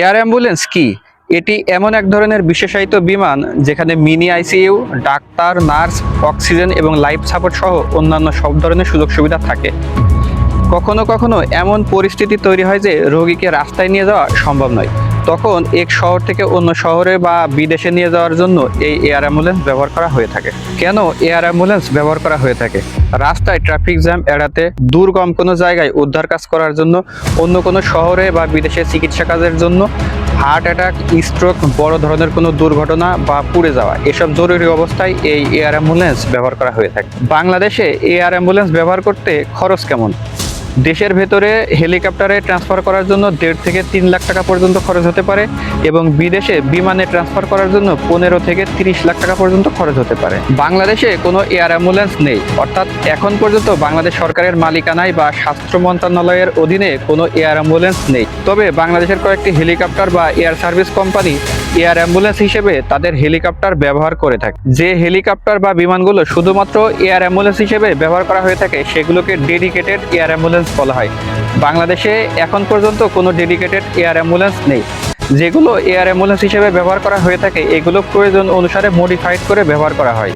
Air ambulance কি? এটি এমন এক ধরনের বিশেষায়িত বিমান যেখানে mini ICU, doctor, nurse, oxygen এবং লাইফ সাপোর্ট সহ অন্যান্য সব ধরনের সুযোগ সুবিধা থাকে। কখনো কখনো এমন পরিস্থিতি তৈরি হয় যে রোগীকে রাস্তায় নিয়ে যাওয়া সম্ভব নয়। তখন এক শহর থেকে অন্য শহরে বা বিদেশে নিয়ে যাওয়ার জন্য এই এয়ার অ্যাম্বুলেন্স ব্যবহার করা হয়ে থাকে। কেন এয়ার অ্যাম্বুলেন্স ব্যবহার করা হয়ে থাকে? রাস্তায় ট্রাফিক জ্যাম এড়াতে দুর্গম কোনো জায়গায় উদ্ধার কাজ করার জন্য, অন্য কোনো শহরে বা বিদেশে চিকিৎসা কাজের জন্য হার্ট অ্যাটাক, স্ট্রোক, বড় ধরনের কোনো দুর্ঘটনা বা পুড়ে যাওয়া, এসব জরুরি অবস্থায় এই এয়ার অ্যাম্বুলেন্স ব্যবহার করা হয়ে থাকে। বাংলাদেশে এয়ার অ্যাম্বুলেন্স ব্যবহার করতে খরচ কেমন? দেশের ভেতরে হেলিকপ্টারে ট্রান্সফার করার জন্য দেড় থেকে তিন লাখ টাকা পর্যন্ত খরচ হতে পারে এবং বিদেশে বিমানে ট্রান্সফার করার জন্য পনেরো থেকে তিরিশ লাখ টাকা পর্যন্ত খরচ হতে পারে। বাংলাদেশে কোনো এয়ার অ্যাম্বুলেন্স নেই। অর্থাৎ এখন পর্যন্ত বাংলাদেশ সরকারের মালিকানায় বা স্বাস্থ্য মন্ত্রণালয়ের অধীনে কোনো এয়ার অ্যাম্বুলেন্স নেই। তবে বাংলাদেশের কয়েকটি হেলিকপ্টার বা air service company air ambulance হিসেবে তাদের হেলিকপ্টার ব্যবহার করে থাকে। যে হেলিকপ্টার বা বিমানগুলো শুধুমাত্র এয়ার অ্যাম্বুলেন্স হিসেবে ব্যবহার করা হয়ে থাকে, সেগুলোকে ডেডিকেটেড এয়ার অ্যাম্বুলেন্স বলা হয়। বাংলাদেশে এখন পর্যন্ত কোনো ডেডিকেটেড এয়ার অ্যাম্বুলেন্স নেই। যেগুলো এয়ার অ্যাম্বুলেন্স হিসেবে ব্যবহার করা হয়ে থাকে, এগুলো প্রয়োজন অনুসারে মডিফাইড করে ব্যবহার করা হয়।